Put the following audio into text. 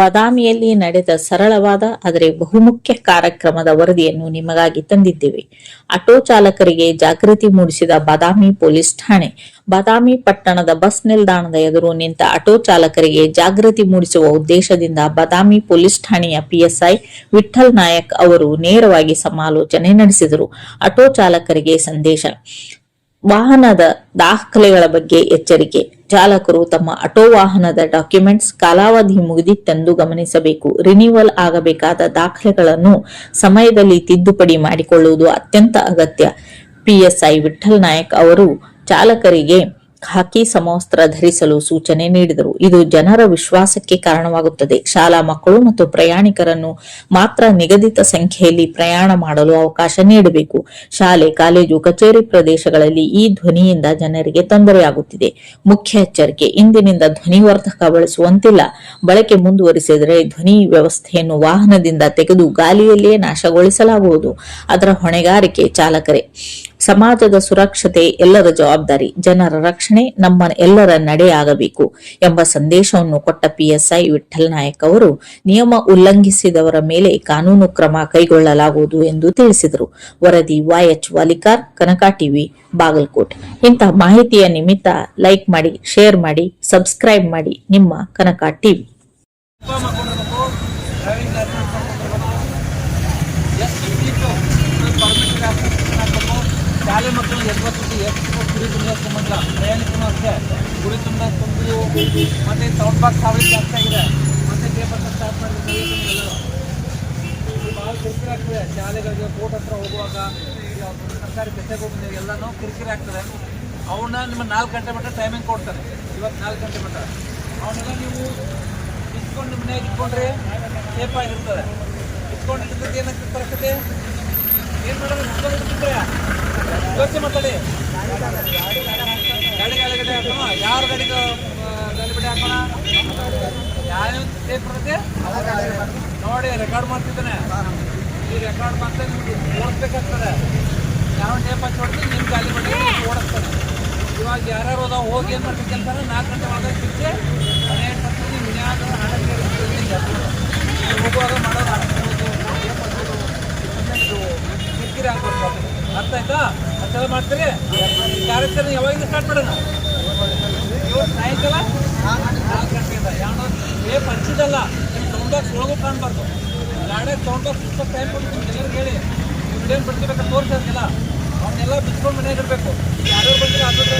ಬದಾಮಿಯಲ್ಲಿ ನಡೆದ ಸರಳವಾದ, ಆದರೆ ಬಹುಮುಖ್ಯ ಕಾರ್ಯಕ್ರಮದ ವರದಿಯನ್ನು ನಿಮಗಾಗಿ ತಂದಿದ್ದೇವೆ. ಆಟೋ ಚಾಲಕರಿಗೆ ಜಾಗೃತಿ ಮೂಡಿಸಿದ ಬಾದಾಮಿ ಪೊಲೀಸ್ ಠಾಣೆ, ಬಾದಾಮಿ ಪಟ್ಟಣದ ಬಸ್ ನಿಲ್ದಾಣದ ಎದುರು ನಿಂತ ಆಟೋ ಚಾಲಕರಿಗೆ ಜಾಗೃತಿ ಮೂಡಿಸುವ ಉದ್ದೇಶದಿಂದ ಬಾದಾಮಿ ಪೊಲೀಸ್ ಠಾಣೆಯ ಪಿಎಸ್ಐ ವಿಠಲ್ ನಾಯಕ್ ಅವರು ನೇರವಾಗಿ ಸಮಾಲೋಚನೆ ನಡೆಸಿದರು. ಆಟೋ ಚಾಲಕರಿಗೆ ಸಂದೇಶ ವಾಹನದ ದಾಖಲೆಗಳ ಬಗ್ಗೆ ಎಚ್ಚರಿಕೆ. ಚಾಲಕರು ತಮ್ಮ ಆಟೋ ವಾಹನದ ಡಾಕ್ಯುಮೆಂಟ್ಸ್ ಕಾಲಾವಧಿ ಮುಗಿದಿತ್ತೆಂದು ಗಮನಿಸಬೇಕು. ರಿನ್ಯೂವಲ್ ಆಗಬೇಕಾದ ದಾಖಲೆಗಳನ್ನು ಸಮಯದಲ್ಲಿ ತಿದ್ದುಪಡಿ ಮಾಡಿಕೊಳ್ಳುವುದು ಅತ್ಯಂತ ಅಗತ್ಯ. ಪಿಎಸ್ಐ ವಿಠಲ್ ನಾಯಕ್ ಅವರು ಚಾಲಕರಿಗೆ ಖಾಕಿ ಸಮವಸ್ತ್ರ ಧರಿಸಲು ಸೂಚನೆ ನೀಡಿದರು. ಇದು ಜನರ ವಿಶ್ವಾಸಕ್ಕೆ ಕಾರಣವಾಗುತ್ತದೆ. ಶಾಲಾ ಮಕ್ಕಳು ಮತ್ತು ಪ್ರಯಾಣಿಕರನ್ನು ಮಾತ್ರ ನಿಗದಿತ ಸಂಖ್ಯೆಯಲ್ಲಿ ಪ್ರಯಾಣ ಮಾಡಲು ಅವಕಾಶ ನೀಡಬೇಕು. ಶಾಲೆ, ಕಾಲೇಜು, ಕಚೇರಿ ಪ್ರದೇಶಗಳಲ್ಲಿ ಈ ಧ್ವನಿಯಿಂದ ಜನರಿಗೆ ತೊಂದರೆಯಾಗುತ್ತಿದೆ. ಮುಖ್ಯ ಎಚ್ಚರಿಕೆ, ಇಂದಿನಿಂದ ಧ್ವನಿವರ್ಧಕ ಬಳಸುವಂತಿಲ್ಲ ಬಳಕೆ ಮುಂದುವರಿಸಿದರೆ ಧ್ವನಿ ವ್ಯವಸ್ಥೆಯನ್ನು ವಾಹನದಿಂದ ತೆಗೆದು ಗಾಲಿಯಲ್ಲಿಯೇ ನಾಶಗೊಳಿಸಲಾಗುವುದು. ಅದರ ಹೊಣೆಗಾರಿಕೆ ಚಾಲಕರೇ ಸಮಾಜದ ಸುರಕ್ಷತೆ ಎಲ್ಲರ ಜವಾಬ್ದಾರಿ. ಜನರ ರಕ್ಷಣೆ ನಮ್ಮ ಎಲ್ಲರ ನಡೆಯಾಗಬೇಕು ಎಂಬ ಸಂದೇಶವನ್ನು ಕೊಟ್ಟ ಪಿಎಸ್ಐ ವಿಠಲ್ ನಾಯಕ್ ಅವರು, ನಿಯಮ ಉಲ್ಲಂಘಿಸಿದವರ ಮೇಲೆ ಕಾನೂನು ಕ್ರಮ ಕೈಗೊಳ್ಳಲಾಗುವುದು ಎಂದು ತಿಳಿಸಿದರು. ವರದಿ Y H Walikar, Kanaka TV, Bagalkot. ಇಂತಹ ಮಾಹಿತಿಯ ನಿಮಿತ್ತ ಲೈಕ್ ಮಾಡಿ, ಶೇರ್ ಮಾಡಿ, ಸಬ್ಸ್ಕ್ರೈಬ್ ಮಾಡಿ ನಿಮ್ಮ ಕನಕ ಟಿವಿ. ಎಪ್ಪತ್ತು ಎಷ್ಟು ಗುರಿ ತುಂಬ ಸಂಬಂಧ ಪ್ರಯಾಣಿಕರು ಅಷ್ಟೇ ಗುರಿ ತುಂಬ ಮತ್ತೆ ಮತ್ತು ಸೌಂಡ್ ಬಾಕ್ಸ್ ಹಾವಳಿ ಜಾಸ್ತಿ ಆಗಿದೆ ಮತ್ತು ಪೇಪರ್ ಸ್ಟಾರ್ಟ್ ಮಾಡಿದ್ರೆ ಭಾಳ ಕಿರಿಕಿರಿ ಆಗ್ತದೆ ಶಾಲೆಗಳಿಗೆ ಕೋರ್ಟ್ ಹತ್ರ ಹೋಗುವಾಗ ಸರ್ಕಾರಿ ಬೆಟ್ಟಕ್ಕೆ ಹೋಗಿದ್ದೀವಿ ಎಲ್ಲನೂ ಕಿರಿಕಿರಿ ಆಗ್ತದೆ ಅವನ್ನ ನಿಮ್ಮ ನಾಲ್ಕು ಗಂಟೆ ಮಟ್ಟ ಟೈಮಿಂಗ್ ಕೊಡ್ತಾರೆ ಇವತ್ತು ನಾಲ್ಕು ಗಂಟೆ ಮಟ್ಟ ಅವನ್ನೆಲ್ಲ ನೀವು ಇಟ್ಕೊಂಡು ಮನೆಯಾಗ ಇಟ್ಕೊಂಡ್ರೆ ಸೇಫ್ ಆಗಿರ್ತದೆ ಇಟ್ಕೊಂಡಿರ್ತದೆ ಏನಾಗ್ತದೆ ಪರಿಸ್ಥಿತಿ ಏನು ಮಾಡೋದು ಇಟ್ಕೊಂಡಿರ್ತಿದ್ರೆ ಯೋಚನೆ ಮಾತಾಡಿ ಗಾಡಿ ಗಾಡಿ ಗಡಿ ಹಾಕೋಣ. ಯಾರು ಗಾಡಿಗೆ ಗಾಡಿ ಹಾಕೋಣ ಹಾಕೋಣ? ಯಾವ ಸೇಫ್ ಬರುತ್ತೆ ನೋಡಿ ರೆಕಾರ್ಡ್ ಮಾಡ್ತಿದ್ದಾನೆ. ಈ ರೆಕಾರ್ಡ್ ಮಾಡ್ತಾ ನಿಮ್ಗೆ ಓಡಿಸ್ಬೇಕಾಗ್ತದೆ. ಯಾವ ಟೇಪ್ ಹಚ್ಚಿ ಹೊಡೆದು ನಿಮ್ಮ ಗಾಲಿ ಮಾಡಿ ಓಡಿಸ್ತಾನೆ. ಇವಾಗ ಯಾರ್ಯಾರು ಅದಾವ, ಹೋಗಿ ಏನು ಮಾಡ್ಬೇಕು ಅಂತಾರೆ ನಾಲ್ಕು ಗಂಟೆ ಒಳಗೆ ಸಿಕ್ಕಿ ಹನ್ನೆರಡು ಪರ್ಸೆಂಟ್ ನೀವು ಮನ್ಯಾಗ ಹಣಕ್ಕೆ ಹೋಗುವಾಗ ಮಾಡೋದು. ಕಿರಿಕಿರಿ ಆಗ್ಬಾರ್ದು ಅರ್ಥ ಆಯ್ತಾ? ಅಷ್ಟೆಲ್ಲ ಮಾಡ್ತೀರಿ? ಕಾರ್ಯಾಚರಣೆ ಯಾವಾಗಿಂದ ಸ್ಟಾರ್ಟ್ ಮಾಡೋಣ? ಇವತ್ತು ಸಾಯಂಕಾಲ? ನಾಲ್ಕು ಗಂಟೆಯಿಂದ. ಏ ಹಂಚಿದಲ್ಲ ನಿಮ್ಮ ಸೌಂಡ್ ಒಳಗೂ ಕಾಣಬಾರ್ದು ಟೈಮ್ ಕೊಡ್ತೀನಿ ಎಲ್ಲರಿಗೆ ಹೇಳಿ ನೀವು ಬಿಡ್ತಿರ್ಬೇಕು ತೋರಿಸೋದಿಲ್ಲ ಅವನ್ನೆಲ್ಲ ಬಿಚ್ಕೊಂಡು ಮನೆಯಾಗ ಇರಬೇಕು ಯಾರ್ಯಾರು ಬಂದರೆ ಎಲ್ಲ